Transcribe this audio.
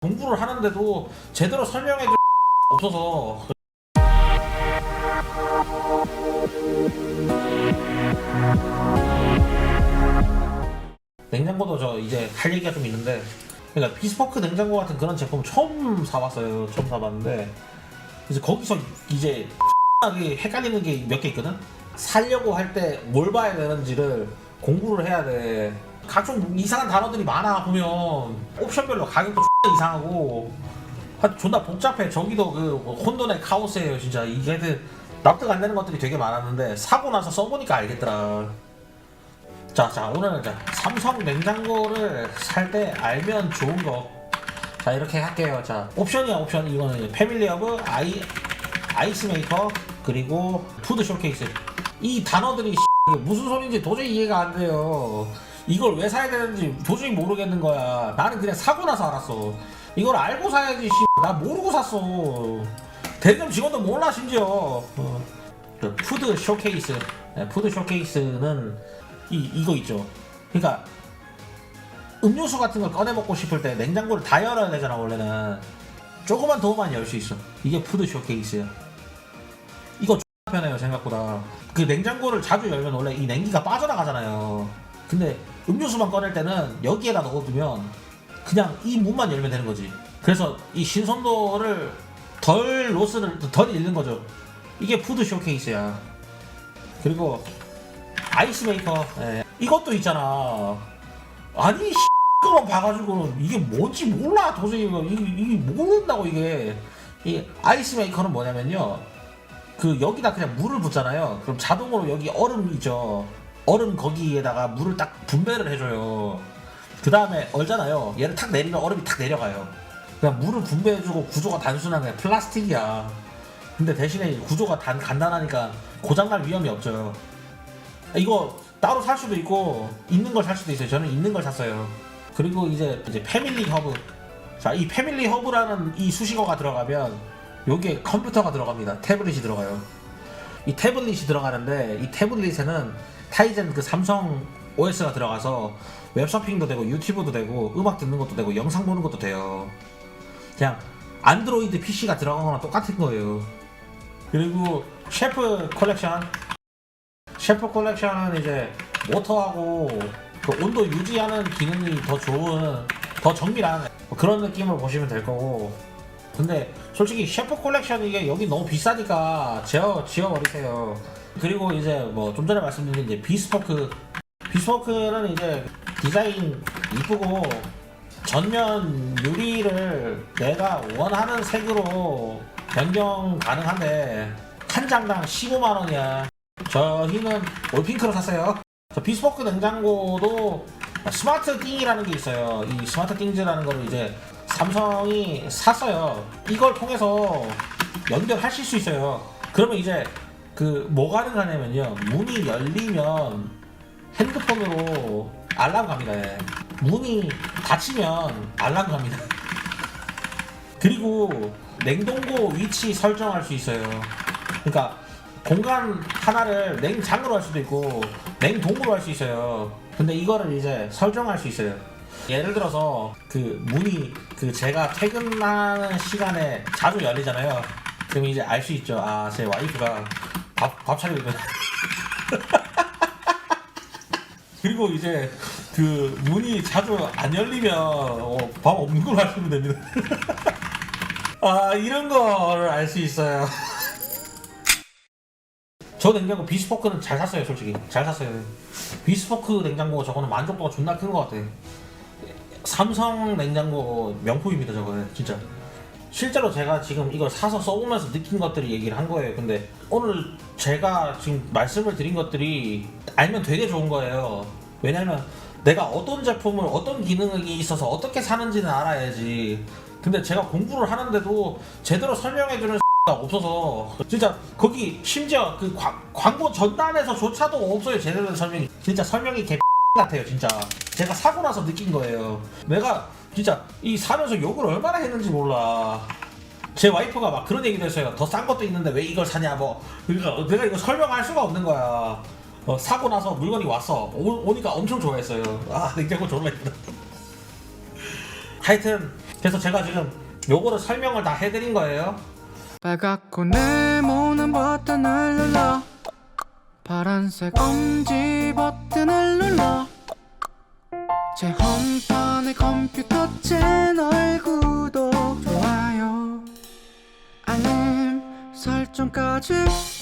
공부를 하는데도 제대로 설명해 줄 없어서. 냉장고도 저 이제 할 얘기가 좀 있는데 그러니까 비스포크 냉장고 같은 그런 제품 처음 사봤어요. 처음 사봤는데 이제 거기서 이제 하게 헷갈리는 게 몇 개 있거든? 살려고 할 때 뭘 봐야 되는지를 공부를 해야 돼 각종 이상한 단어들이 많아 보면 옵션별로 가격도 이상하고 존나 복잡해 저기도 그뭐 혼돈의 카오스예요 진짜 이게 하여튼 납득 안 되는 것들이 되게 많았는데 사고 나서 써보니까 알겠더라 자, 자, 오늘은 자, 삼성 냉장고를 살 때 알면 좋은 거. 자, 이렇게 할게요. 자, 옵션이야, 옵션. 이거는 패밀리 허브, 아이, 아이스 메이커, 그리고 푸드 쇼케이스. 이 단어들이 무슨 소리인지 도저히 이해가 안 돼요. 이걸 왜 사야 되는지 도저히 모르겠는 거야. 나는 그냥 사고 나서 알았어. 이걸 알고 사야지, 나 모르고 샀어. 대리점 직원도 몰라, 심지어. 어. 그 푸드 쇼케이스. 네, 푸드 쇼케이스는 이 이거 있죠. 그러니까 음료수 같은 걸 꺼내 먹고 싶을 때 냉장고를 다 열어야 되잖아 원래는. 조그만 도움만 열수 있어. 이게 푸드 쇼케이스야. 이거 X 편해요 생각보다. 그 냉장고를 자주 열면 원래 이 냉기가 빠져나가잖아요. 근데 음료수만 꺼낼 때는 여기에다 넣어두면 그냥 이 문만 열면 되는 거지. 그래서 이 신선도를 덜 로스를 덜 잃는 거죠. 이게 푸드 쇼케이스야. 그리고 아이스 메이커 예. 이것도 있잖아 아니 그만 봐가지고 이게 뭔지 몰라 도저히 이거 이게, 이게 모른다고 이게 이 아이스 메이커는 뭐냐면요 그 여기다 그냥 물을 붓잖아요 그럼 자동으로 여기 얼음 있죠 얼음 거기에다가 물을 딱 분배를 해줘요 그 다음에 얼잖아요 얘를 탁 내리면 얼음이 탁 내려가요 그냥 물을 분배해주고 구조가 단순한 그냥 플라스틱이야 근데 대신에 구조가 단, 간단하니까 고장날 위험이 없죠 이거 따로 살 수도 있고 있는 걸 살 수도 있어요. 저는 있는 걸 샀어요. 그리고 이제 이제 패밀리 허브. 자, 이 패밀리 허브라는 이 수식어가 들어가면 여기에 컴퓨터가 들어갑니다. 태블릿이 들어가요. 이 태블릿이 들어가는데 이 태블릿에는 타이젠 그 삼성 OS가 들어가서 웹서핑도 되고 유튜브도 되고 음악 듣는 것도 되고 영상 보는 것도 돼요. 그냥 안드로이드 PC가 들어간 거랑 똑같은 거예요. 그리고 셰프 컬렉션 셰프 컬렉션은 이제 모터하고 그 온도 유지하는 기능이 더 좋은 더 정밀한 그런 느낌을 보시면 될 거고 근데 솔직히 셰프 컬렉션 이게 여기 너무 비싸니까 지워 지워버리세요 그리고 이제 뭐 좀 전에 말씀드린 이제 비스포크 비스포크는 이제 디자인 이쁘고 전면 유리를 내가 원하는 색으로 변경 가능한데 한 장당 15만 원이야 저희는 올핑크로 샀어요. 저 비스포크 냉장고도 스마트 띵이라는 게 있어요. 이 스마트 띵즈라는 거를 이제 삼성이 샀어요. 이걸 통해서 연결하실 수 있어요. 그러면 이제 그 뭐가 가능하냐면요. 문이 열리면 핸드폰으로 알람 갑니다. 예. 문이 닫히면 알람 갑니다. 그리고 냉동고 위치 설정할 수 있어요. 그러니까 공간 하나를 냉장으로 할 수도 있고 냉동으로 할 수 있어요. 근데 이거를 이제 설정할 수 있어요. 예를 들어서 그 문이 그 제가 퇴근하는 시간에 자주 열리잖아요. 그럼 이제 알 수 있죠. 아, 제 와이프가 밥, 밥 차리고 있구나. 그리고 이제 그 문이 자주 안 열리면 어, 밥 없는 걸로 하시면 됩니다. 아, 이런 거를 알 수 있어요. 저 냉장고 비스포크는 잘 샀어요 솔직히 잘 샀어요 비스포크 냉장고 저거는 만족도가 존나 큰 것 같아 삼성 냉장고 명품입니다 저거 진짜 실제로 제가 지금 이걸 사서 써보면서 느낀 것들을 얘기를 한 거예요. 근데 오늘 제가 지금 말씀을 드린 것들이 알면 되게 좋은 거예요. 왜냐면 내가 어떤 제품을 어떤 기능이 있어서 어떻게 사는지는 알아야지. 근데 제가 공부를 하는데도 제대로 설명해주는 가 없어서. 진짜 거기 심지어 그 과- 광고 전단에서조차도 없어요 제대로 된 설명이. 진짜 설명이 개 같아요 진짜. 제가 사고 나서 느낀 거예요. 내가 진짜 이 사면서 욕을 얼마나 했는지 몰라. 제 와이프가 막 그런 얘기도 했어요. 더 싼 것도 있는데 왜 이걸 사냐 뭐. 그러니까 내가 이거 설명할 수가 없는 거야. 어, 사고 나서 물건이 왔어. 오, 니까 엄청 좋아했어요. 아 냉장고 졸라 힘들다. 하여튼 그래서 제가 지금 요거를 설명을 다 해드린 거예요. 빨갛고 네모난 버튼을 눌러 파란색 엄지 버튼을 눌러 제 홈페이지 내 컴퓨터 채널 구독 좋아요 알림 설정까지.